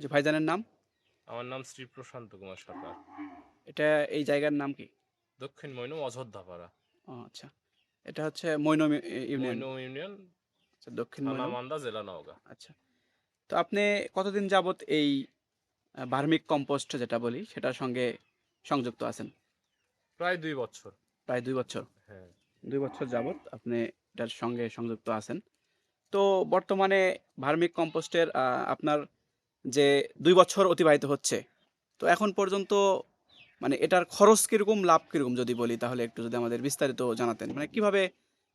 যে ভাইজানের নাম? আমার নাম শ্রী প্রশান্ত কুমার সরকার। এটা এই জায়গার নাম কি? দক্ষিণ মৈনম অযোধ্যাপাড়া। ও আচ্ছা। এটা হচ্ছে মৈনম ইউনিয়ন। মৈনম ইউনিয়ন আচ্ছা, দক্ষিণ মান্দা জেলা নওগাঁ। আচ্ছা। তো আপনি কতদিন যাবত এই বার্মিক কম্পোস্ট যেটা বলি সেটার সঙ্গে সংযুক্ত আছেন? প্রায় দুই বছর। প্রায় দুই বছর। হ্যাঁ। দুই বছর যাবত আপনি এটার সঙ্গে সংযুক্ত আছেন। তো বর্তমানে ভার্মিক কম্পোস্টের আপনার যে দুই বছর অতিবাহিত হচ্ছে। তো এখন পর্যন্ত মানে এটার খরচ কীরকম লাভ কীরকম যদি বলি তাহলে একটু যদি আমাদের বিস্তারিত জানাতেন। মানে কীভাবে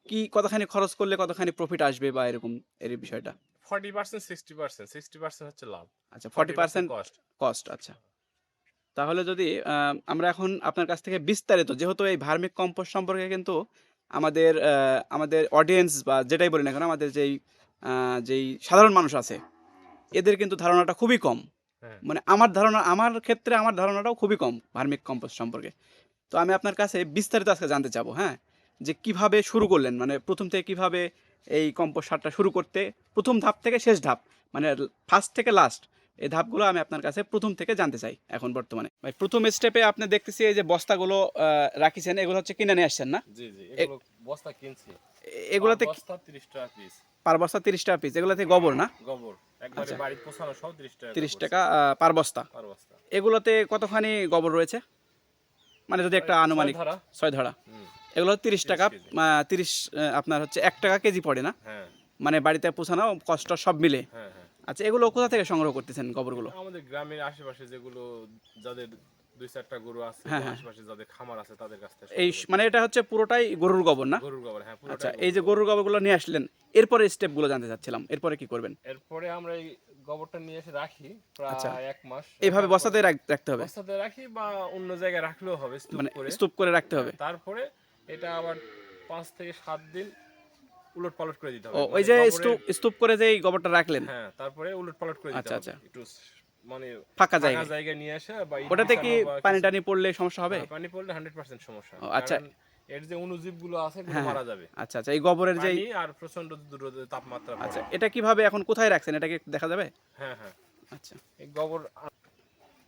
কি কতখানি খরচ করলে কতখানি প্রফিট আসবে বা এরকম এর বিষয়টা? Forty percent sixty percent sixty percent হচ্ছে লাভ। আচ্ছা ফর্টি পার্সেন্ট কস্ট কস্ট আচ্ছা। তাহলে যদি আমরা এখন আপনার কাছ থেকে বিস্তারিত যেহেতু এই ভার্মিক কম্পোস্ট সম্পর্কে কিন্তু আমাদের আমাদের অডিয়েন্স বা যেটাই বলি না কেন আমাদের যেই যেই সাধারণ মানুষ আছে এদের কিন্তু ধারণাটা খুবই কম। হ্যাঁ। মানে আমার ধারণা আমার ক্ষেত্রে আমার ধারণাটাও খুবই কম ভার্মিক কম্পোস্ট সম্পর্কে। তো আমি আপনার কাছে বিস্তারিত আজকে জানতে চাবো হ্যাঁ? যে কীভাবে শুরু করলেন মানে প্রথম থেকে কীভাবে এই কম্পোস্ট সারটা শুরু করতে প্রথম ধাপ থেকে শেষ ধাপ মানে ফার্স্ট থেকে লাস্ট এই ধাপগুলো আমি আপনার কাছে প্রথম থেকে জানতে চাই এখন বর্তমানে। ভাই প্রথম স্টেপে আপনি দেখতেছি এই যে বস্তাগুলো আহ, রাখিছেন এগুলো হচ্ছে কিনে নিয়ে আসছেন না? বস্তা কিনছি। এগুলোতে বস্তা তিরিশ টাকা পিস পার বস্তা তিরিশ টাকা পিস এগুলোতে গোবর না? গোবর। একবারে আচ্ছা। বাড়ি পোষানো সব তিরিশ টাকা তিরিশ করে টাকা পার বস্তা? পার বস্তা। এগুলোতে কতখানি গোবর রয়েছে? মানে যদি একটা আনুমানিক ছয় ধরা। এগুলো তিরিশ টাকা তিরিশ আপনার হচ্ছে এক টাকা কেজি পড়ে না? হ্যাঁ। মানে বাড়িতে পোষানো কষ্ট সব মিলে। হ্যাঁ হ্যাঁ। আচ্ছা এগুলো কোথা থেকে সংগ্রহ করতেছেন গোবরগুলো? আমাদের গ্রামের আশেপাশে যেগুলো যাদের দুই চারটা গরু আছে হ্যাঁ, হ্যাঁ। আশেপাশে যাদের খামার আছে তাদের কাছ থেকে এই মানে এটা হচ্ছে পুরোটাই গরুর গোবর না? গরুর গোবর হ্যাঁ আচ্ছা এই যে গরুর গোবরগুলো নিয়ে আসলেন এরপরে স্টেপগুলো জানতে চাচ্ছিলাম এরপরে কি করবেন? এরপরে আমরা এই গোবরটা নিয়ে এসে রাখি আচ্ছা। প্রায় এক মাস। এইভাবে বস্তাতে রাখতে হবে? বস্তাতে রাখি বা অন্য জায়গায় রাখলেও হবে স্তূপ মানে করে। স্তূপ করে রাখতে হবে? তারপরে এটা আবার পাঁচ থেকে সাত দিন উলট পালট করে দিতে হবে। মানে ওই যে গোবরের- স্তূপ করে যে এই গোবরটা রাখলেন? হ্যাঁ তারপরে উলট পালট করে দিতে আচ্ছা, হবে। আচ্ছা। একটু মানে ফাঁকা জায়গায়। জায়গায় নিয়ে আসে বা ওটাতে কি পানি টানি পড়লে সমস্যা হবে? হ্যাঁ, পানি পড়লে হান্ড্রেড পার্সেন্ট সমস্যা আচ্ছা। এর যে অনুজীবগুলো আছে এগুলো হ্যাঁ, মারা যাবে। আচ্ছা আচ্ছা এই গোবরের যে আর প্রচণ্ড দূর তাপমাত্রা আচ্ছা এটা কীভাবে এখন কোথায় রাখছেন? এটা কি দেখা যাবে? হ্যাঁ হ্যাঁ। আচ্ছা। এই গোবর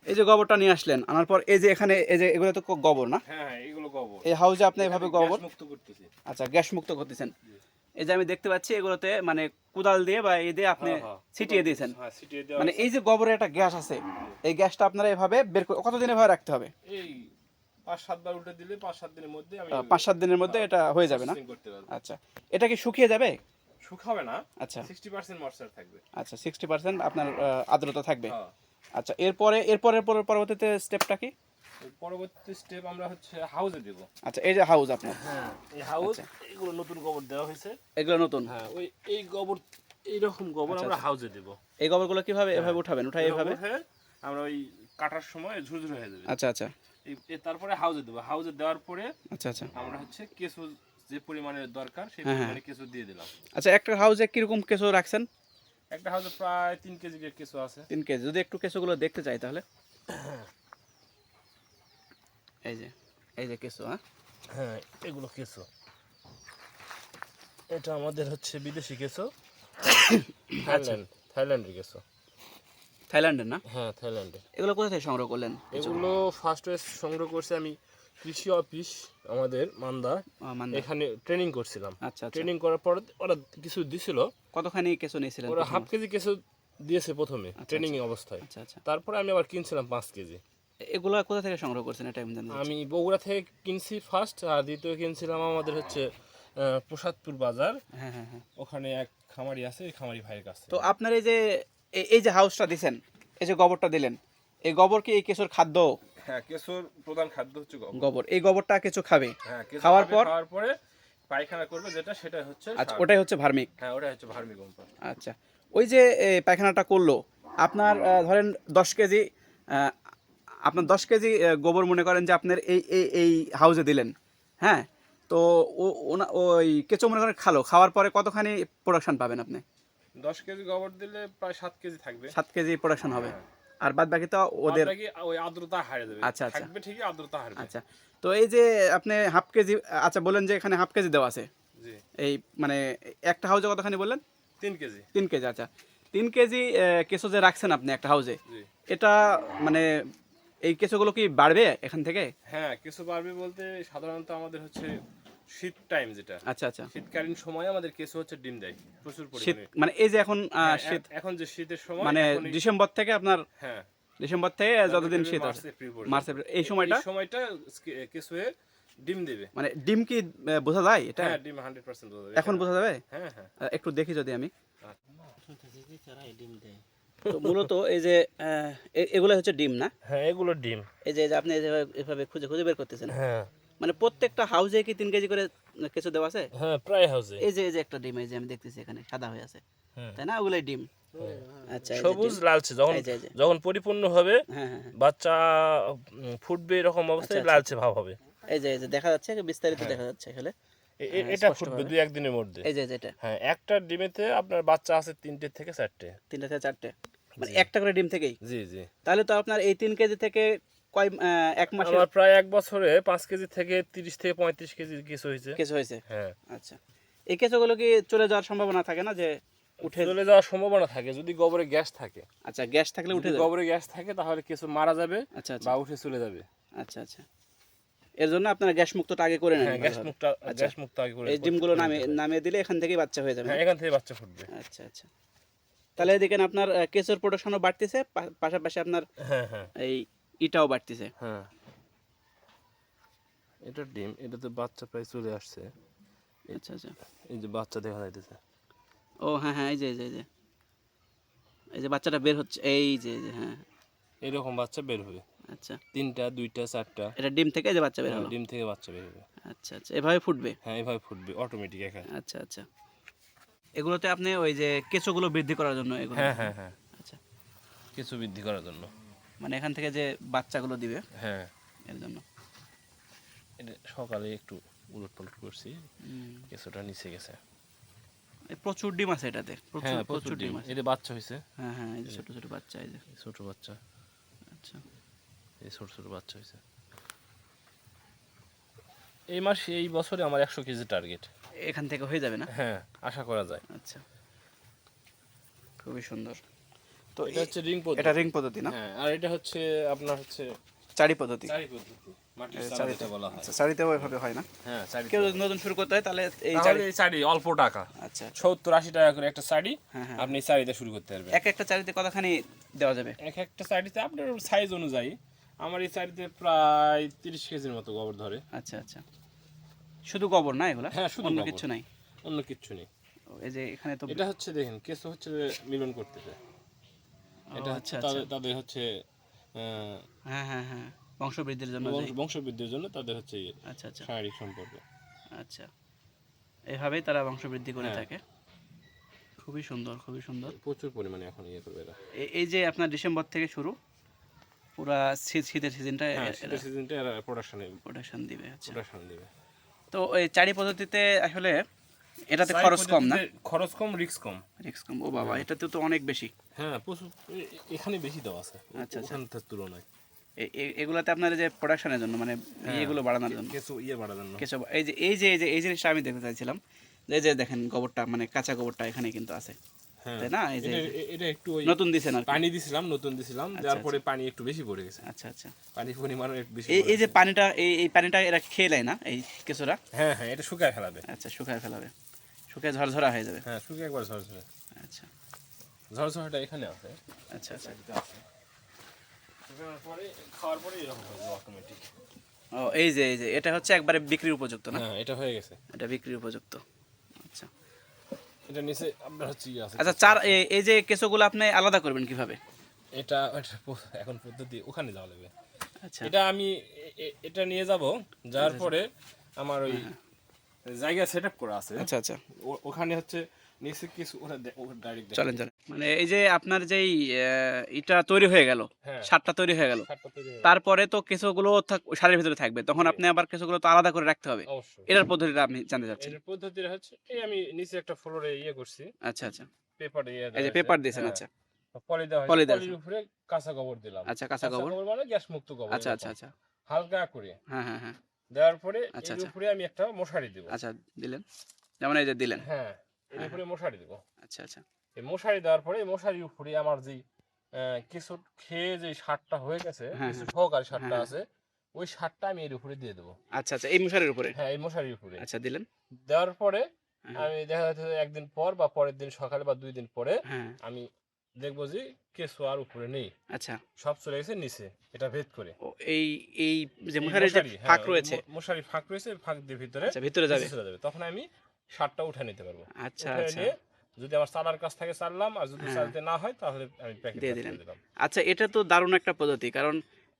এই যে গোবরটা নিয়ে আসলেন আনার পর এই যে এখানে এই যে এগুলো তো গোবর না? হ্যাঁ হ্যাঁ এগুলো গোবর। এই হাউজে আপনি এভাবে গোবর? মুক্ত করতেছি। আচ্ছা গ্যাস মুক্ত করতেছেন। এই যে আমি দেখতে পাচ্ছি এগুলোতে মানে কুদাল দিয়ে বা এই দিয়ে আপনি হ্যাঁ, হ্যাঁ। ছিটিয়ে দিয়েছেন। হ্যাঁ মানে এই যে গোবরের একটা গ্যাস আছে এই গ্যাসটা আপনারা এভাবে বের করে কতদিন এভাবে রাখতে হবে? এই পাঁচ সাতবার উল্টে দিলে পাঁচ সাত দিনের মধ্যে পাঁচ সাত দিনের মধ্যে এটা হয়ে যাবে না? আচ্ছা। এটা কি শুকিয়ে যাবে? শুকাবে না। আচ্ছা। সিক্সটি পার্সেন্ট ময়শ্চার থাকবে। আচ্ছা সিক্সটি পার্সেন্ট আপনার আর্দ্রতা থাকবে। আচ্ছা এরপরে এরপরে পরবর্তীতে স্টেপটা কি? পরবর্তী স্টেপ আমরা হচ্ছে হাউসে দেব। আচ্ছা এই যে হাউস আপনার। হ্যাঁ এই হাউস আচ্ছা। এগুলো নতুন গোবর দেওয়া হয়েছে। এগুলো নতুন? হ্যাঁ ওই এই গোবর এইরকম গোবর আচ্ছা, আমরা আচ্ছা। হাউসে দেব। এই গোবরগুলো কীভাবে এভাবে উঠাবেন? উঠাই এভাবে? হ্যাঁ আমরা ওই কাটার সময় ঝুরঝুর হয়ে যাবে। আচ্ছা আচ্ছা। এই- তারপরে হাউসে দেবো। হাউসে দেওয়ার পরে আচ্ছা আচ্ছা। আমরা হচ্ছে কেঁচু যে পরিমাণের দরকার সেই হ্যাঁ, পরিমাণে কেঁচু দিয়ে দিলাম। আচ্ছা একটা হাউসে কীরকম কেঁচো রাখছেন? একটা হাউসে প্রায় তিন কেজি কেঁচু আছে। তিন কেজি। যদি একটু কেঁচোগুলো দেখতে চাই তাহলে। এই যে এই যে কেঁচো হ্যাঁ? হ্যাঁ এগুলো কেঁচো। এটা আমাদের হচ্ছে বিদেশি কেঁচো। থাইল্যান্ড থাইল্যান্ডের কেঁচো। থাইল্যান্ডের না? হ্যাঁ থাইল্যান্ডের। এগুলো কোথা থেকে সংগ্রহ করলেন? এগুলো ফার্স্ট ওয়েস সংগ্রহ করছে আমি কৃষি অফিস আমাদের মান্দা। এখানে ট্রেনিং করছিলাম। আচ্ছা আচ্ছা। ট্রেনিং করার পর ওরা কিছু দিছিল। কতখানি কেঁচো নিয়েছিলেন ওরা হাফ কেজি কেঁচো দিয়েছে প্রথমে ট্রেনিং অবস্থায়। আচ্ছা আচ্ছা। তারপরে আমি আবার কিনছিলাম পাঁচ কেজি। এগুলো কোথা থেকে সংগ্রহ করছেন এটা আমি জানি আমি বগুড়া থেকে কিনছি ফার্স্ট আর দ্বিতীয় কিনছিলাম আমাদের হচ্ছে আহ, প্রসাদপুর বাজার। হ্যাঁ হ্যাঁ হ্যাঁ। ওখানে এক খামারি আছে এই খামারি ভাইয়ের কাছে তো আপনার এই যে এই- এই যে হাউসটা দিছেন এই যে গোবরটা দিলেন এই গোবর কি এই কেঁচোর খাদ্য? হ্যাঁ কেশর প্রধান খাদ্য হচ্ছে গোবর। এই গোবরটা কিছু খাবে? হ্যাঁ খাওয়ার পর? খাওয়ার পরে পায়খানা করবে যেটা সেটা হচ্ছে আচ্ছা। ওটাই হচ্ছে ভার্মিক? হ্যাঁ ওটা হচ্ছে ভার্মিক কম্পোস্ট আচ্ছা। ওই যে পায়খানাটা করল আপনার ধরেন দশ কেজি আহ, আপনার দশ কেজি গোবর মনে করেন যে আপনার এই এই এই হাউসে দিলেন হ্যাঁ? তো ও- ওই কেঁচো মনে করেন খালো খাওয়ার পরে কতখানি প্রোডাকশন পাবেন আপনি? দশ কেজি গোবর দিলে প্রায় সাত কেজি থাকবে। সাত কেজি প্রোডাকশন হবে। আর বাদ বাকি তো ওদের ওই আর্দ্রতা হারিয়ে যাবে আচ্ছা, আচ্ছা। থাকবে ঠিকই আর্দ্রতা হারবে আচ্ছা। তো এই যে আপনি হাফ কেজি আচ্ছা বলেন যে এখানে হাফ কেজি দেওয়া আছে। এই মানে একটা হাউসে কতখানি বললেন? তিন কেজি। তিন কেজি আচ্ছা। তিন কেজি কেঁচো যে রাখছেন আপনি একটা হাউসে জি। এটা মানে এই কেঁচোগুলো কি বাড়বে এখান থেকে? হ্যাঁ কিছু পারবে বলতে সাধারণত আমাদের হচ্ছে শীত টাইম যেটা। আচ্ছা আচ্ছা। শীতকালীন সময় আমাদের কেঁচো হচ্ছে ডিম দেয় প্রচুর পরিমাণে। মানে এই যে এখন হ্যাঁ, শীত এখন যে শীতের সময় মানে ডিসেম্বর থেকে আপনার হ্যাঁ। ডিসেম্বর থেকে যতদিন শীত আছে মার্চ এপ্রিল এই সময়টা এই সময়টা? কে- কেঁচোয়ে ডিম দেবে। মানে ডিম কি বোঝা যায় এটা? হ্যাঁ ডিম হান্ড্রেড পার্সেন্ট এখন বোঝা যাবে? হ্যাঁ হ্যাঁ। একটু দেখি যদি আমি। তারাই ডিম দেয় তো মূলত এই যে এগুলো হচ্ছে ডিম না? হ্যাঁ এগুলো ডিম। এই যে আপনি এভাবে খুঁজে খুঁজে বের করতেছেন। হ্যাঁ। মানে প্রত্যেকটা হাউসে কি তিন কেজি করে কিছু দেওয়া আছে? হ্যাঁ প্রায় হাউসে এই যে এই যে একটা ডিম এই যে আমি দেখতেছি এখানে সাদা হয়ে আছে। হ্যাঁ। তাই না? ওগুলাই ডিম। আচ্ছা সবুজ। লালচে যখন যখন পরিপূর্ণ হবে হ্যাঁ হ্যাঁ হ্যাঁ। বাচ্চা ফুটবে এরকম অবস্থায় আচ্ছা, লালচে ভাব হবে। এই যে এই যে দেখা যাচ্ছে বিস্তারিত দেখা যাচ্ছে এখানে হ্যাঁ, এটা ফুটবে দুই একদিনের মধ্যে। এই যে এটা। হ্যাঁ একটা ডিমেতে আপনার বাচ্চা আছে তিনটে থেকে চারটে। তিনটা থেকে চারটে। মানে একটা করে ডিম থেকেই? জি জি। তাহলে তো আপনার এই তিন কেজি থেকে কয় এক মাসের আমার প্রায় এক বছরে পাঁচ কেজি থেকে তিরিশ থেকে পঁয়ত্রিশ কেজি কিছু হয়েছে। কিছু হয়েছে? হ্যাঁ। আচ্ছা। এই কেঁচোগুলো কি চলে যাওয়ার সম্ভাবনা থাকে না যে উঠে চলে যাওয়ার সম্ভাবনা থাকে যদি গোবরে গ্যাস থাকে। আচ্ছা গ্যাস থাকলে উঠে গোবরে গ্যাস থাকে তাহলে কিছু মারা যাবে আচ্ছা আচ্ছা। বা উঠে চলে যাবে। আচ্ছা আচ্ছা। এর জন্য আপনারা গ্যাস মুক্তটা আগে করে নেন। হ্যাঁ গ্যাস। মুক্ত আচ্ছা। গ্যাস মুক্ত আগে করে এই ডিমগুলো নামিয়ে নামিয়ে দিলে এখান থেকেই বাচ্চা হয়ে যাবে। হ্যাঁ এখান থেকে বাচ্চা ফুটবে। আচ্ছা আচ্ছা। তাহলে দেখেন আপনার কেঁচোর প্রোডাকশনও বাড়তেছে পাশাপাশি আপনার হ্যাঁ হ্যাঁ। এই ইটাও বাড়তেছে। হ্যাঁ। এটা ডিম এটা তো বাচ্চা প্রায় চলে আসছে। আচ্ছা আচ্ছা। এই যে বাচ্চা দেখা যাইতেছে। ও হ্যাঁ হ্যাঁ এই যে এই যে এই যে। এই যে বাচ্চাটা বের হচ্ছে এই যে এই যে হ্যাঁ। এরকম বাচ্চা বের হবে। আচ্ছা। তিনটা দুইটা চারটা। এটা ডিম থেকে যে বাচ্চা বের হ্যাঁ, হলো? ডিম থেকে বাচ্চা বের হবে। আচ্ছা আচ্ছা। এভাবে ফুটবে? হ্যাঁ এভাবে ফুটবে অটোমেটিক একা। আচ্ছা আচ্ছা। এগুলোতে আপনি ওই যে কেঁচোগুলো বৃদ্ধি করার জন্য এগুলো? হ্যাঁ হ্যাঁ হ্যাঁ। আচ্ছা। কিছু বৃদ্ধি করার জন্য। মানে এখান থেকে যে বাচ্চাগুলো দিবে? হ্যাঁ। এর জন্য। এটা সকালে একটু উলট পালট করছি। কিছুটা নিচে গেছে। এই প্রচুর ডিম আছে এটাতে। প্রচুর হ্যাঁ প্রচুর ডিম আছে। এটা বাচ্চা হয়েছে হ্যাঁ হ্যাঁ এই যে ছোট ছোট বাচ্চা এই যে। ছোট বাচ্চা। আচ্ছা। এই ছোট ছোট বাচ্চা হয়েছে এই মাস এই বছরে আমার একশো কেজি টার্গেট এখান থেকে হয়ে যাবে না? হ্যাঁ আশা করা যায়। আচ্ছা। খুবই সুন্দর। তো এটা হচ্ছে রিং এটা রিং পদ্ধতি না? হ্যাঁ আর এটা হচ্ছে আপনার হচ্ছে চারি পদ্ধতি। চারি পদ্ধতি বলা হয়। আচ্ছা চারিতেও এভাবে হয় না? হ্যাঁ কেউ যদি নতুন শুরু করতে হয় তাহলে এই চারি অল্প টাকা। আচ্ছা সত্তর আশি টাকা করে একটা শাড়ি হ্যাঁ আপনি শাড়িতে শুরু করতে পারবেন। এক একটা চারিতে কতখানি দেওয়া যাবে? এক একটা আপনার সাইজ অনুযায়ী আমার এই সাইডে প্রায় তিরিশ কেজির মতো গোবর ধরে। আচ্ছা আচ্ছা। শুধু গোবর না এগুলা? হ্যাঁ, শুধু অন্য কিছু নাই? অন্য কিছু নেই। এই যে এখানে তো এটা হচ্ছে দেখেন কেঁচো হচ্ছে যে মিলন করতেছে। এটা হচ্ছে আচ্ছা আচ্ছা। তাদের তাদের হচ্ছে হ্যাঁ হ্যাঁ হ্যাঁ। বংশবৃদ্ধির জন্য বংশবৃদ্ধির জন্য তাদের হচ্ছে ইয়ে, আচ্ছা আচ্ছা। শারীরিক সম্পর্ক। আচ্ছা। এভাবেই তারা বংশবৃদ্ধি করে হ্যাঁ। থাকে। খুবই সুন্দর খুবই সুন্দর। প্রচুর পরিমাণে এখন ইয়ে করবে এরা। এই যে আপনার ডিসেম্বর থেকে শুরু পুরা শীত শীতের সিজনটা হ্যাঁ শীতের সিজনটা এরা প্রোডাকশনে প্রোডাকশন দিবে আচ্ছা। প্রোডাকশন দিবে। তো এই চারি পদ্ধতিতে আসলে এটাতে খরচ কম না? খরচ কম রিস্ক কম। রিক্স কম ও বাবা এটাতে তো অনেক বেশি। হ্যাঁ প্রচুর এখানে বেশি দেওয়া আছে। আচ্ছা, আচ্ছা। তুলনায়। এগুলাতে আপনার যে প্রোডাকশনের জন্য মানে হ্যাঁ। এগুলো বাড়ানোর জন্য। কিছু ইয়ে বাড়ার জন্য। কিছু এই যে এই যে এই যে এই জিনিসটা আমি দেখতে চাইছিলাম। যে এই যে দেখেন গোবরটা মানে কাঁচা গোবরটা এখানে কিন্তু আছে। হ্যাঁ তাই না? এই যে এটা- একটু ওই নতুন দিছেন আর পানি দিছিলাম নতুন দিছিলাম দেওয়ার পরে পানি একটু বেশি পড়ে গেছে। আচ্ছা আচ্ছা। পানি পরিমাণ একটু বেশি এই যে পানিটা এই এই পানিটা এরা খেয়ে নেয় না এই কিছুরা হ্যাঁ হ্যাঁ এটা শুকায় ফেলাবে। আচ্ছা শুকায় ফেলাবে। শুকায় ঝরঝরা হয়ে যাবে। হ্যাঁ শুকিয়ে একবার ঝরঝরে। আচ্ছা। ঝরঝরেটা এখানে আছে। আচ্ছা আচ্ছা। পরে খাওয়ার পরে এরকম হয়ে যাবে অটোমেটিক ও এই যে এই যে এটা হচ্ছে একবারে বিক্রির উপযুক্ত না? হ্যাঁ এটা হয়ে গেছে। এটা বিক্রির উপযুক্ত। আচ্ছা এটা নিচে আপনার হচ্ছে ইয়ে আছে। আচ্ছা চার এই- যে কেঁচোগুলো আপনি আলাদা করবেন কীভাবে? এটা এখন পদ্ধতি ওখানে যাওয়া লাগবে। আচ্ছা। এটা আমি এটা নিয়ে যাব যাওয়ার পরে আমার ওই জায়গা সেট আপ করা আছে। আচ্ছা আচ্ছা। ওখানে হচ্ছে নিচে কিছু ওরা ডাইরেক্ট চলেন চলেন। মানে এই যে আপনার যেই এটা তৈরি হয়ে গেল হ্যাঁ। সারটা তৈরি হয়ে গেল সারটা তৈরি হয়ে তারপরে তো কেঁচোগুলো থাক সারের ভিতরে থাকবে তখন আপনি আবার কেঁচোগুলো তো আলাদা করে রাখতে হবে। এটার পদ্ধতিটা আপনি জানতে চাচ্ছেন পদ্ধতিটা হচ্ছে এই আমি নিচে একটা ফ্লোরে ইয়ে করছি। আচ্ছা আচ্ছা। পেপার ইয়ে এই যে পেপার দিয়েছেন আচ্ছা। পলি দেওয়া পলি উপরে কাঁচা গোবর দিলাম। আচ্ছা কাঁচা গোবর? মানে গ্যাস মুক্ত গোবর আচ্ছা আচ্ছা আচ্ছা। হালকা করে। হ্যাঁ হ্যাঁ হ্যাঁ। দেওয়ার পরে আচ্ছা, এর আচ্ছা। উপরে আমি একটা মশারি দেব। আচ্ছা দিলেন? যেমন এই যে দিলেন। হ্যাঁ এর উপরে মশারি দেব। আচ্ছা আচ্ছা। এই মশারি দেওয়ার পরে মশারির উপরে আমার যে কিছু খেয়ে যে সারটা হয়ে গেছে হ্যাঁ, কিছু হ্যাঁ। সহকারী সারটা হ্যাঁ। আছে ওই সারটা আমি এর উপরে দিয়ে দেবো। আচ্ছা আচ্ছা এই মশারির উপরে? হ্যাঁ এই মশারির উপরে। আচ্ছা দিলেন। দেওয়ার পরে হ্যাঁ। আমি দেখা যাচ্ছে একদিন পর বা পরের দিন সকালে বা দুই দিন পরে হ্যাঁ। আমি দেখব যে কেঁচো আর উপরে নেই। আচ্ছা। সব চলে গেছে নিচে এটা ভেদ করে। এই এই যে মশারি, হ্যাঁ, ফাঁক রয়েছে? ম- মশারির ফাঁক রয়েছে ফাঁক দিয়ে ভিতরে আচ্ছা ভিতরে যাবে। চলে যাবে। তখন আমি সারটা উঠে নিতে পারব। আচ্ছা আচ্ছা। যদি আমার চালার কাছ থেকে চাললাম আর যদি হ্যাঁ। না হয় তাহলে আমি প্যাকেট দিয়ে দিলাম। আচ্ছা এটা তো দারুণ একটা পদ্ধতি কারণ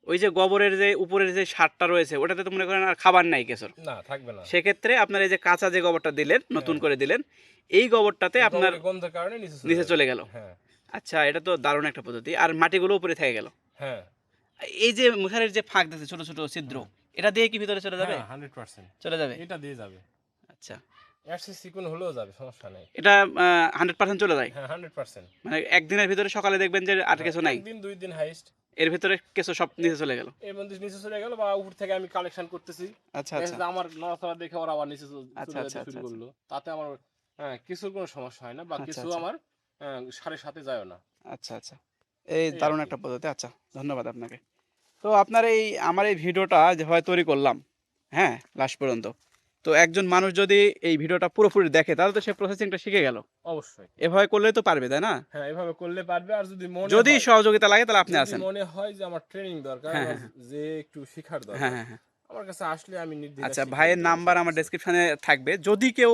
ওই যে গোবরের যে উপরের যে সারটা রয়েছে ওটাতে তো মনে করেন আর খাবার নাই কেশর। না থাকবে না। সেক্ষেত্রে আপনার এই যে কাঁচা যে গোবরটা দিলেন নতুন হ্যাঁ। করে দিলেন এই গোবরটাতে আপনার গন্ধের- কারণে নিচে নিচে চলে গেল। হ্যাঁ। আচ্ছা এটা তো দারুণ একটা পদ্ধতি আর মাটিগুলো উপরে থেকে গেল। হ্যাঁ। এই যে মুখারের যে ফাঁক দিচ্ছে ছোট ছোট ছিদ্র এটা দিয়ে কি ভিতরে চলে যাবে? হান্ড্রেড পার্সেন্ট চলে যাবে? এটা দিয়ে যাবে। আচ্ছা। এরসি চিকুন হলেও যাবে সমস্যা নেই। এটা হান্ড্রেড পার্সেন্ট চলে যায়। হ্যাঁ হান্ড্রেড পার্সেন্ট মানে একদিনের ভিতরে সকালে দেখবেন যে আর কিছু নাই। একদিন দুই দিন হাইস্ট এর ভিতরে কিছু সব নিচে চলে গেল। এর মধ্যে নিচে চলে গেল বা উপর থেকে আমি কালেকশন করতেছি। আচ্ছা আচ্ছা। আমার নড়াচড়া দেখে ওরা আবার নিচে আচ্ছা, আচ্ছা, শুরু আচ্ছা, করল। তাতে আমার হ্যাঁ, কিছুর কোনো সমস্যা হয় না বা আচ্ছা, কিছু আচ্ছা। আমার আহ, সাথে যায় না। আচ্ছা আচ্ছা। এই এই দারুণ একটা পদ্ধতি। আচ্ছা ধন্যবাদ আপনাকে। তো আপনার এই আমার এই ভিডিওটা যেভাবে তৈরি করলাম হ্যাঁ লাস্ট পর্যন্ত। তো একজন মানুষ যদি এই ভিডিওটা পুরোপুরি দেখে তাহলে তো সে প্রসেসিংটা শিখে গেল। অবশ্যই। এভাবে করলে তো পারবে তাই না? হ্যাঁ এভাবে করলে পারবে আর যদি মনে যদি সহযোগিতা লাগে তাহলে আপনি আছেন মনে হয় যে আমার ট্রেনিং দরকার হ্যাঁ, বা হ্যাঁ, যে একটু শেখার দরকার হ্যাঁ হ্যাঁ হ্যাঁ। আমার কাছে আসলে আমি আচ্ছা ভাইয়ের নাম্বার আমার ডেসক্রিপশনে থাকবে। যদি কেউ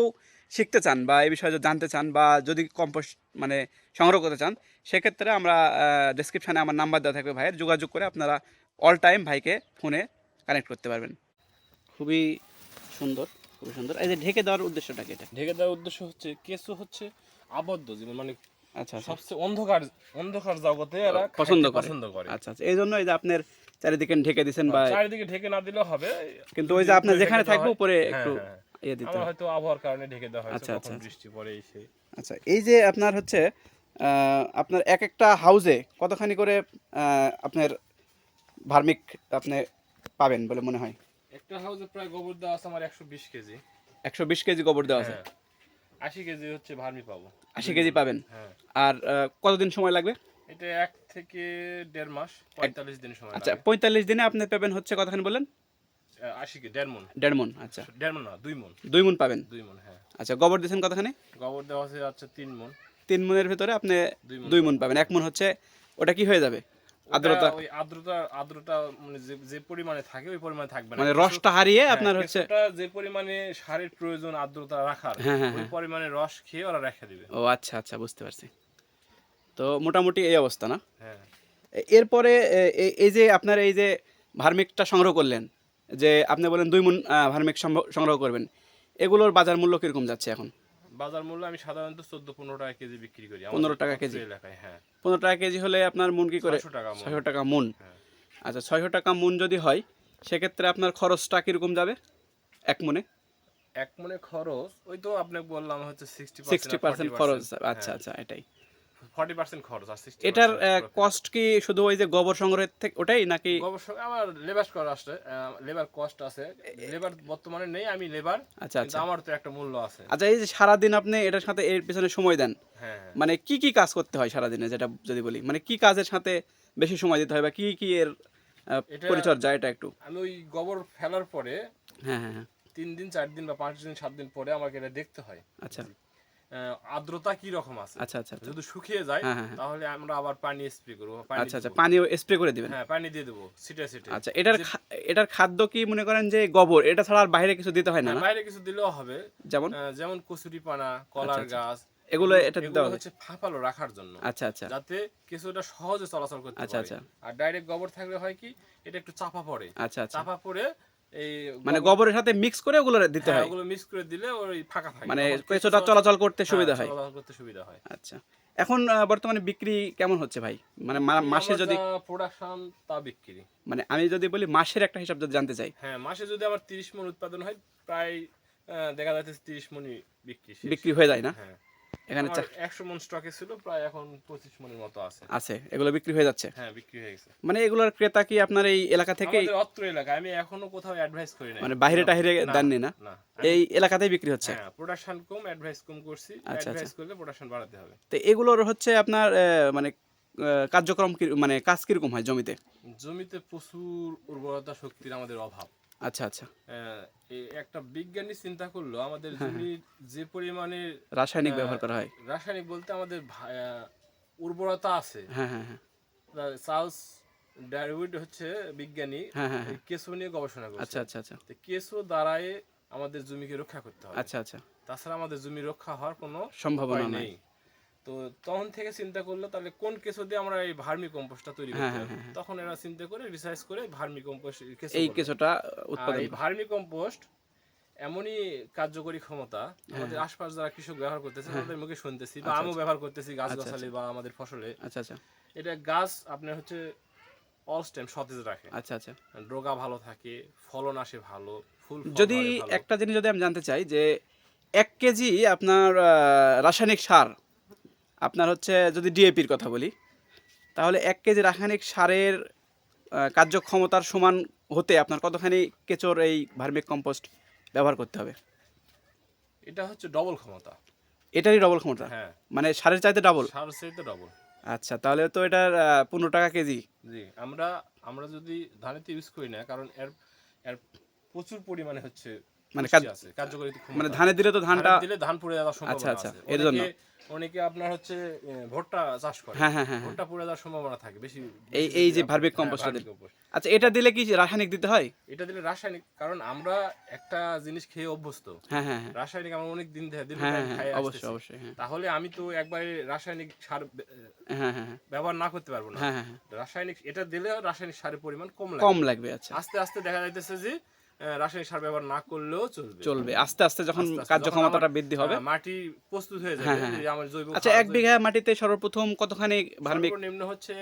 শিখতে চান বা এই বিষয়ে জানতে চান বা যদি কম্পোস্ট মানে সংগ্রহ করতে চান সেক্ষেত্রে আমরা ডেসক্রিপশনে আমার নাম্বার দেওয়া থাকবে ভাইয়ের। যোগাযোগ করে আপনারা অল টাইম ভাইকে ফোনে কানেক্ট করতে পারবেন। খুবই সুন্দর খুবই সুন্দর। এই যে ঢেকে দেওয়ার উদ্দেশ্যটা কি এটা? ঢেকে দেওয়ার উদ্দেশ্য হচ্ছে কেঁচো হচ্ছে আবদ্ধ জীবন মানে আচ্ছা আচ্ছা। সবচেয়ে অন্ধকার অন্ধকার জগতে এরা পছন্দ করে। পছন্দ করে। আচ্ছা আচ্ছা। এই জন্য এই যে আপনার চারিদিকে ঢেকে দিচ্ছেন বা চারিদিকে ঢেকে না দিলেও হবে। কিন্তু ওই যে উপরে যেখানে থাকবে উপরে হ্যাঁ, একটু হ্যাঁ। ইয়ে দিতে আমার হয়তো আবহাওয়ার কারণে ঢেকে দেওয়া হয়েছে আচ্ছা, আচ্ছা, আচ্ছা। বৃষ্টি পড়ে এই সেই। আচ্ছা এই যে আপনার হচ্ছে আহ, আপনার এক একটা হাউজে কতখানি করে আহ, আপনার ভার্মিক আপনি পাবেন বলে মনে হয়? একটা হাউসে প্রায় গোবর দেওয়া আছে আমার একশো বিশ কেজি। একশো বিশ কেজি গোবর দেওয়া আছে? হ্যাঁ। আশি কেজি হচ্ছে ভার্মি পাবো। আশি কেজি পাবেন? হ্যাঁ। আর আহ, কতদিন সময় লাগবে? এটা এক থেকে দেড় মাস পঁয়তাল্লিশ দিন সময় আচ্ছা পঁয়তাল্লিশ দিনে আপনি পাবেন হচ্ছে কতখানি বললেন? আহ, আশি কে দেড় মন দেড় মন আচ্ছা। দেড় মন না দুই মন দুই মন পাবেন? দুই মন হ্যাঁ। আচ্ছা গোবর দিয়েছেন কতখানি? গোবর দেওয়া আছে আচ্ছা তিন মন তিন মনের ভিতরে আপনি দুই মন দুই মন পাবেন। এক মন হচ্ছে ওটা কি হয়ে যাবে? ওই আর্দ্রতা আর্দ্রতা মানে যে পরিমাণে থাকে ওই পরিমাণে থাকবে না। মানে রসটা হারিয়ে হ্যাঁ, আপনার হচ্ছে যে পরিমাণে সারের প্রয়োজন আর্দ্রতা রাখার হ্যাঁ, হ্যাঁ, ওই। পরিমাণে রস খেয়ে ওরা রেখে দিবে। ও আচ্ছা আচ্ছা বুঝতে পারছি। তো মোটামুটি এই অবস্থা না? হ্যাঁ। এরপরে এই যে আপনার এই যে ভার্মিকটা সংগ্রহ করলেন যে আপনি বলেন দুই মন ভার্মিক সংগ্রহ করবেন এগুলোর বাজার মূল্য কীরকম যাচ্ছে এখন? বাজার মূল্য আমি সাধারণত চোদ্দ পনেরো টাকা কেজি বিক্রি করি 15 টাকা কেজি? এলাকায় হ্যাঁ। পনেরো টাকা কেজি হলে আপনার মন কি করে? ছয়শো টাকা। মন। হ্যাঁ। আচ্ছা ছয়শো টাকা মন যদি হয় সেক্ষেত্রে আপনার খরচটা কীরকম যাবে? এক মনে? এক মনে খরচ ওই তো আপনাকে বললাম হচ্ছে সিক্সটি সিক্সটি পার্সেন্ট খরচ আচ্ছা আচ্ছা এটাই। খরচ আর এটার কস্ট কি শুধু ওই যে গোবর সংগ্রহের থেকে ওটাই নাকি গোবর সঙ্গে আমার লেবার লেবার কস্ট আছে। লেবার বর্তমানে নেই আমি লেবার আচ্ছা আচ্ছা। আমার তো একটা মূল্য আছে। আচ্ছা এই যে আপনি এটার সাথে এর পিছনে সময় দেন হ্যাঁ হ্যাঁ। মানে কি কি কাজ করতে হয় সারাদিনে যেটা যদি বলি? মানে কি কাজের সাথে বেশি সময় দিতে হয় বা কি কি এর পরিচর্যা এটা একটু? আমি ওই গোবর ফেলার পরে হ্যাঁ হ্যাঁ হ্যাঁ। তিন দিন চার দিন বা পাঁচ দিন সাত দিন পরে আমাকে এটা দেখতে হয়। আচ্ছা। আর্দ্রতা কি রকম আছে? আচ্ছা আচ্ছা আচ্ছা। যদি শুকিয়ে যায় হ্যাঁ, হ্যাঁ, হ্যাঁ। তাহলে আমরা আবার পানি স্প্রে করব পানি আচ্ছা আচ্ছা। পানিও স্প্রে করে দিবেন? হ্যাঁ পানি দিয়ে দেবো সিটে সিটে আচ্ছা এটার এটার খাদ্য কি মনে করেন যে গোবর? এটা ছাড়া আর বাইরে কিছু দিতে হয় না? বাইরে কিছু দিলেও হবে। যেমন? যেমন কচুরি পানা কলার আচ্ছা, গাছ এগুলো এটা দিতে হবে হচ্ছে ফাঁপালো রাখার জন্য। আচ্ছা আচ্ছা। যাতে কিছুটা সহজে চলাচল করতে আচ্ছা, পারে। আচ্ছা। আর ডাইরেক্ট গোবর থাকলে হয় কি? এটা একটু চাপা পড়ে। আচ্ছা আচ্ছা। চাপা পড়ে এই মানে গোবরের সাথে মিক্স করে ওগুলো দিতে হ্যাঁ, হয়? ওগুলো মিক্স করে দিলে ওই ফাঁকা থাকে মানে কিছুটা চলাচল করতে হ্যাঁ, সুবিধা হয়? চলাচল করতে সুবিধা হয়। আচ্ছা। এখন বর্তমানে বিক্রি কেমন হচ্ছে ভাই? মানে মাসে যদি প্রোডাকশন তা বিক্রি। মানে আমি যদি বলি মাসের একটা হিসাব যদি জানতে চাই। হ্যাঁ মাসে যদি আমার তিরিশ মন উৎপাদন হয় প্রায় দেখা যাচ্ছে তিরিশ মনই বিক্রি বিক্রি হয়ে যায় না? হ্যাঁ। এখানে চা- একশো মন স্টকে ছিল প্রায় এখন পঁচিশ মনের মতো আছে। আছে এগুলো বিক্রি হয়ে যাচ্ছে? হ্যাঁ বিক্রি হয়ে গেছে। মানে এগুলোর ক্রেতা কি আপনার এই এলাকা থেকে আমাদের অত্র এলাকায় আমি এখনও কোথাও অ্যাডভাইস করি না মানে বাইরে টাহিরে দেননি না? এই এলাকাতেই বিক্রি হচ্ছে? হ্যাঁ প্রোডাকশন কম অ্যাডভাইস কম করছি। আচ্ছা, অ্যাডভাইস করলে প্রোডাকশন বাড়াতে হবে। তো এগুলোর হচ্ছে আপনার মানে কার্যক্রম মানে কাজ কীরকম হয় জমিতে? জমিতে প্রচুর উর্বরতা শক্তির আমাদের অভাব। আচ্ছা আচ্ছা। একটা বিজ্ঞানী চিন্তা করল আমাদের হ্যাঁ, জমির যে পরিমাণে রাসায়নিক হ্যাঁ। ব্যবহার করা হয়। রাসায়নিক বলতে আমাদের উর্বরতা আছে। হ্যাঁ হ্যাঁ হ্যাঁ। চার্লস হচ্ছে বিজ্ঞানী হ্যাঁ, হ্যাঁ, কেঁচো নিয়ে গবেষণা করছে। আচ্ছা আচ্ছা আচ্ছা। কেঁচো দ্বারাই আমাদের জমিকে রক্ষা করতে হবে। আচ্ছা আচ্ছা। তাছাড়া আমাদের জমি রক্ষা হওয়ার কোনো সম্ভাবনা নেই। তো তখন থেকে চিন্তা করল তাহলে কোন কেঁচো দিয়ে আমরা এই ভার্মি কম্পোস্টটা তৈরি হ্যাঁ, করতে হ্যাঁ, হবে হ্যাঁ। তখন এরা চিন্তা করে রিসার্চ করে ভার্মি কম্পোস্ট এই আর উৎপাদন ভার্মি কম্পোস্ট এমনই কার্যকরী ক্ষমতা আমাদের আশপাশ যারা কৃষক ব্যবহার করতেছে তাদের মুখে শুনতেছি বা আমিও ব্যবহার করতেছি গাছ গাছালি বা আমাদের ফসলে। আচ্ছা আচ্ছা। এটা গাছ আপনার হচ্ছে অল টাইম সতেজ রাখে। আচ্ছা আচ্ছা। ডোগা ভালো থাকে ফলন আসে ভালো ফুল যদি একটা জিনিস যদি আমি জানতে চাই যে এক কেজি আপনার রাসায়নিক সার আপনার হচ্ছে যদি ডিএপির কথা বলি তাহলে এক কেজি রাসায়নিক সারের কার্যক্ষমতার সমান হতে আপনার কতখানি কেঁচোর এই ভার্মিক কম্পোস্ট ব্যবহার করতে হবে? এটা হচ্ছে ডবল ক্ষমতা। এটারই ডবল ক্ষমতা? হ্যাঁ। মানে সারের চাইতে ডাবল সার চাইতে ডবল আচ্ছা তাহলে তো এটার পনেরো টাকা কেজি। জি আমরা আমরা যদি ধানেতে ইউজ করি না কারণ এর এর প্রচুর পরিমাণে হচ্ছে মানে কার্যকরী মানে ধানে দিলে তো ধানটা দিলে ধান পুড়ে যাওয়ার সম্ভাবনা আচ্ছা, আচ্ছা, এর জন্য। অনেকে- আপনার হচ্ছে ভুট্টা চাষ করে। হ্যাঁ হ্যাঁ হ্যাঁ হ্যাঁ। ভুট্টা পুড়ে যাওয়ার সম্ভাবনা থাকে বেশি এই- এই যে ভার্মিক হ্যাঁ। কম্পোস্ট। আচ্ছা এটা দিলে কি রাসায়নিক দিতে হয়? এটা দিলে রাসায়নিক কারণ আমরা একটা জিনিস খেয়ে অভ্যস্ত। হ্যাঁ হ্যাঁ হ্যাঁ। রাসায়নিক আমরা অনেক দিন ধরে হ্যাঁ খাই অবশ্যই অবশ্যই তাহলে আমি তো একবার রাসায়নিক সার হ্যাঁ হ্যাঁ ব্যবহার না করতে পারব না। হ্যাঁ হ্যাঁ রাসায়নিক এটা দিলে রাসায়নিক সারের পরিমাণ কম লাগে কম লাগবে আচ্ছা। আস্তে আস্তে দেখা যাইতেছে যে রাসায়নিক সার ব্যবহার না করলেও চলবে। চলবে। আস্তে আস্তে যখন কার্যক্ষমতাটা বৃদ্ধি হবে। মাটি প্রস্তুত হয়ে হ্যাঁ, যাবে হ্যাঁ, যে আমার জৈব আচ্ছা এক বিঘা মাটিতে সর্বপ্রথম কতখানি ভার্মিক? হচ্ছে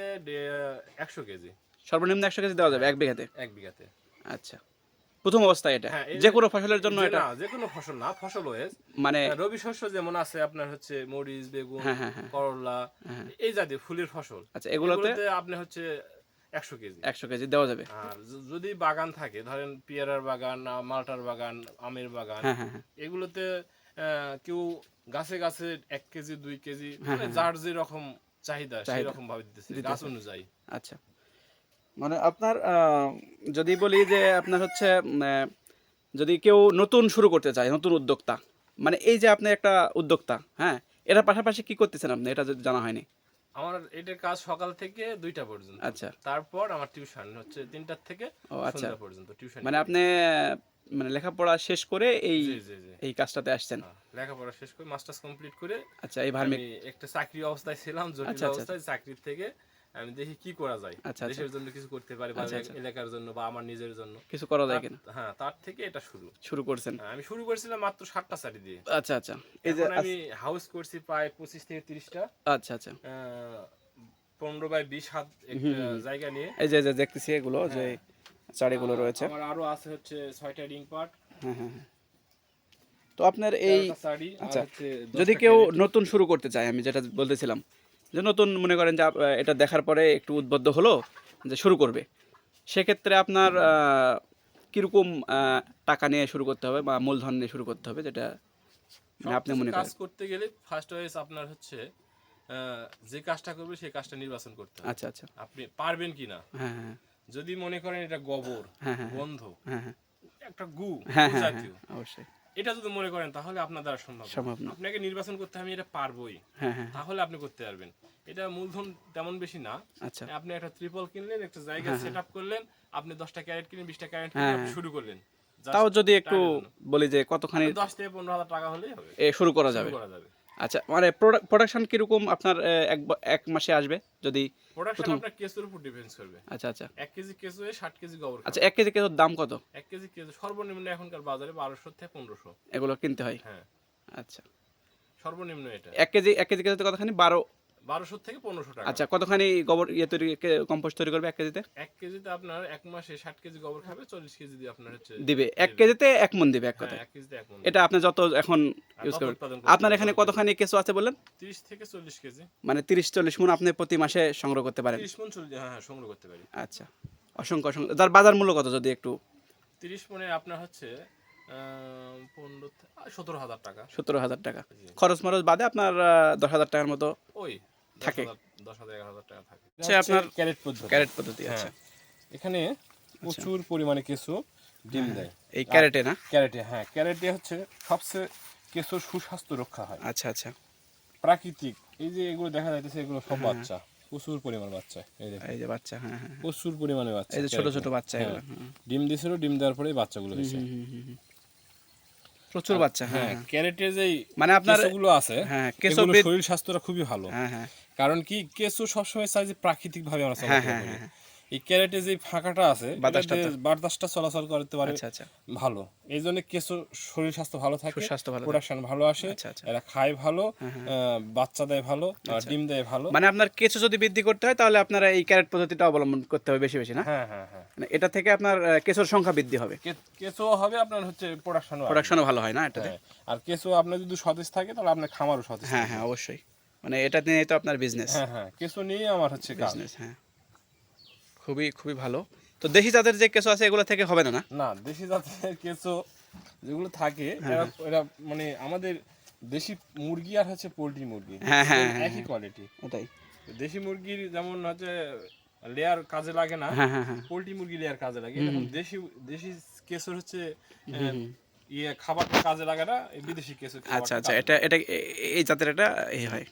একশো কেজি। সর্বনিম্ন একশো কেজি দেওয়া যাবে এক বিঘাতে? এক বিঘাতে। আচ্ছা। প্রথম অবস্থায় এটা। হ্যাঁ, যে কোনো ফসলের জন্য এটা যে কোনো ফসল না ফসল হয়ে মানে রবি শস্য যেমন আছে আপনার হচ্ছে মরিচ বেগুন হ্যাঁ, হ্যাঁ, হ্যাঁ। করলা হ্যাঁ। এই জাতীয় ফুলের ফসল। আচ্ছা এগুলোতে আপনি হচ্ছে একশো কেজি। একশো কেজি দেওয়া যাবে। আর যদি বাগান থাকে ধরেন পেয়ারার বাগান মালটার বাগান আমের বাগান হ্যাঁ হ্যাঁ হ্যাঁ। এগুলোতে কেউ গাছে গাছে এক কেজি দুই কেজি মানে যার যে রকম চাহিদা। সেই রকম ভাবে দিতেছে। গাছ অনুযায়ী। আচ্ছা। মানে আপনার যদি বলি যে আপনার হচ্ছে যদি কেউ নতুন শুরু করতে চায় নতুন উদ্যোক্তা মানে এই যে আপনি একটা উদ্যোক্তা হ্যাঁ এটার পাশাপাশি কি করতেছেন আপনি? এটা যদি জানা হয়নি। আমার এটার কাজ সকাল থেকে দুইটা পর্যন্ত। আচ্ছা। তারপর আমার টিউশন হচ্ছে তিনটার থেকে ও আচ্ছা। সন্ধ্যা পর্যন্ত টিউশন। মানে আপনি মানে লেখাপড়া শেষ করে এই এই কাজটাতে আসছেন? হ্যাঁ, লেখাপড়া শেষ করে মাস্টার্স কমপ্লিট করে আচ্ছা এই ভার্মিক আমি একটা চাকরি অবস্থায় ছিলাম জটিল আচ্ছা, আচ্ছা, অবস্থায় চাকরির থেকে আমি দেখি কি করা যায়। আচ্ছা, আচ্ছা। দেশের জন্য কিছু করতে পারি বা আচ্ছা। এলাকার জন্য বা আমার নিজের জন্য। কিছু করা যায় কিনা? হ্যাঁ তার থেকে এটা শুরু। শুরু করছেন। হ্যাঁ, আমি শুরু করেছিলাম মাত্র চারি দিয়ে। আচ্ছা আচ্ছা। এই যে আমি হাউস করছি প্রায় পঁচিশ থেকে তিরিশটা। আচ্ছা আচ্ছা। পনেরো বাই বিশ হাত একটা জায়গা নিয়ে। এই যে যে দেখতেছি এগুলো যে চারিগুলো রয়েছে। আমার আরও আছে হচ্ছে ছয়টা রিং পার্ট। হ্যাঁ হ্যাঁ হ্যাঁ। তো আপনার এই আচ্ছা, যদি কেউ নতুন শুরু করতে চায় আমি যেটা বলতেছিলাম যে নতুন মনে করেন যে এটা দেখার পরে একটু উদ্বুদ্ধ হলো যে শুরু করবে। সেক্ষেত্রে আপনার কীরকম টাকা নিয়ে শুরু করতে হবে বা মূলধন নিয়ে শুরু করতে হবে যেটা মানে আপনি মনে কাজ করতে গেলে ফার্স্ট ওয়েস আপনার হচ্ছে যে কাজটা করবে সেই কাজটা নির্বাচন করতে হবে। আচ্ছা আচ্ছা। আপনি পারবেন কিনা হ্যাঁ হ্যাঁ যদি মনে করেন এটা গোবর হ্যাঁ হ্যাঁ গন্ধ হ্যাঁ হ্যাঁ। একটা গু হ্যাঁ হ্যাঁ হ্যাঁ জাতীয়। অবশ্যই। এটা যদি মনে করেন তাহলে আপনার দ্বারা সম্ভব সম্ভব না। আপনাকে নির্বাচন করতে আমি এটা পারবোই। হ্যাঁ হ্যাঁ। তাহলে আপনি করতে পারবেন। এটা মূলধন তেমন বেশি না। আচ্ছা। আপনি একটা ত্রিপল কিনলেন একটা জায়গা সেট আপ করলেন আপনি দশটা ক্যারেট কিনে বিশটা ক্যারেট হ্যাঁ, কিনে আপনি হ্যাঁ। শুরু করলেন। তাও যদি একটু বলি যে কতখানি দশ থেকে পনেরো হাজার টাকা হলেই হবে। এ শুরু করা শুরু যাবে। করা যাবে। আচ্ছা মানে প্রোডাকশন কীরকম আপনার এক এক মাসে আসবে যদি প্রোডাকশন আপনার কেসের উপর ডিপেন্ডস করবে। আচ্ছা আচ্ছা। 1 কেজি কেস হয়ে ষাট কেজি গোবর আচ্ছা 1 কেজি কেসের দাম কত? খাবে। এক কেজি কেঁচো সর্বনিম্ন এখনকার বাজারে 1200 থেকে 1500 এগুলো কিনতে হয়? হ্যাঁ। আচ্ছা। সর্বনিম্ন এটা। 1 কেজি 1 কেজি কেজিতে কতখানি বারো বারোশো থেকে পনেরোশো টাকা। আচ্ছা কতখানি গোবর ইয়ে তৈরি কম্পোস্ট তৈরি করবে এক কেজিতে? এক কেজিতে আপনার এক মাসে ষাট কেজি গোবর খাবে চল্লিশ কেজি দিয়ে আপনার হচ্ছে দিবে। এক কেজিতে এক মন দিবে এক হ্যাঁ, কথায় এক কেজিতে এক মণ। এটা আপনি যত এখন ইউজ করবেন। আপনার এখানে কতখানি কেঁচো আছে বললেন? তিরিশ থেকে চল্লিশ কেজি। মানে তিরিশ চল্লিশ মন আপনি প্রতি মাসে সংগ্রহ করতে পারেন? তিরিশ মন হ্যাঁ হ্যাঁ সংগ্রহ করতে পারি। আচ্ছা অসংখ্য অসংখ্য। তার বাজার মূল্য কত যদি একটু? তিরিশ মনে আপনার হচ্ছে পনেরো সতেরো হাজার টাকা। সতেরো হাজার টাকা। খরচ মরচ বাদে আপনার দশ হাজার টাকার মতো ওই থাকে। থাকে। আচ্ছা, আপনার ক্যারেট পদ্ধতি। ক্যারেট পদ্ধতি হ্যাঁ। আচ্ছা। এখানে প্রচুর পরিমাণে কেঁচো ডিম দেয়। এই ক্যারেটে না? ক্যারেটে হ্যাঁ। ক্যারেটে হচ্ছে সবচেয়ে কেঁচোর সুস্বাস্থ্য রক্ষা হয়। আচ্ছা আচ্ছা। প্রাকৃতিক এই যে এগুলো দেখা যাইতেছে এগুলো সব বাচ্চা। প্রচুর পরিমাণ বাচ্চা এই যে বাচ্চা হ্যাঁ হ্যাঁ হ্যাঁ। প্রচুর পরিমাণে বাচ্চা এই যে ছোট ছোট বাচ্চা হ্যাঁ। এগুলো ডিম দিয়েছিল ডিম দেওয়ার পরে বাচ্চাগুলো হয়েছে। প্রচুর বাচ্চা হ্যাঁ ক্যারেটে হ্যাঁ। যেই মানে আপনার কেঁচোগুলো আছে হ্যাঁ শরীর স্বাস্থ্যটা খুবই ভালো। হ্যাঁ হ্যাঁ। কারণ কি কেঁচো সবসময় চাই যে প্রাকৃতিক ভাবে আমরা হ্যাঁ চলাচল হ্যাঁ করি। হ্যাঁ এই ক্যারেটে যে ফাঁকাটা আছে বাতাসটা চলাচল করতে পারে আচ্ছা আচ্ছা। ভালো। এই জন্য কেঁচো শরীর স্বাস্থ্য ভালো থাকে। প্রোডাকশন ভালো আসে আচ্ছা। এরা খায় ভালো বাচ্চা দেয় ভালো ডিম দেয় ভালো। মানে আপনার কেঁচো যদি বৃদ্ধি করতে হয় তাহলে আপনারা এই ক্যারেট পদ্ধতিটা অবলম্বন করতে হবে বেশি বেশি না? হ্যাঁ হ্যাঁ হ্যাঁ। মানে এটা থেকে আপনার কেঁচোর সংখ্যা বৃদ্ধি হবে। কেঁচো হবে আপনার হচ্ছে প্রোডাকশন প্রোডাকশনও ভালো হয় না এটাতে? আর কেঁচো আপনার যদি সতেজ থাকে তাহলে আপনার খামারও সতেজ হ্যাঁ হ্যাঁ অবশ্যই। মানে এটা নিয়ে তো আপনার বিজনেস হ্যাঁ হ্যাঁ কেঁচো নিয়ে আমার হচ্ছে বিজনেস হ্যাঁ। খুবই খুবই ভালো। তো দেশি জাতের যে কেঁচো আছে এগুলো থেকে হবে না না? না দেশি জাতের কেঁচো যেগুলো থাকে হ্যাঁ, এরা এরা মানে আমাদের দেশি মুরগি আর হচ্ছে পোলট্রি মুরগি। হ্যাঁ, হ্যাঁ, হ্যাঁ, একই কোয়ালিটি ওটাই। দেশি মুরগির যেমন হচ্ছে লেয়ার কাজে লাগে না হ্যাঁ হ্যাঁ হ্যাঁ। পোলট্রি মুরগি লেয়ার কাজে লাগে। দেশি দেশি কেঁচোর হচ্ছে ইয়ে খাবারটা কাজে লাগে না এই বিদেশি কেঁচো আচ্ছা আচ্ছা এটা এটা এই জাতের এটা এই হয়।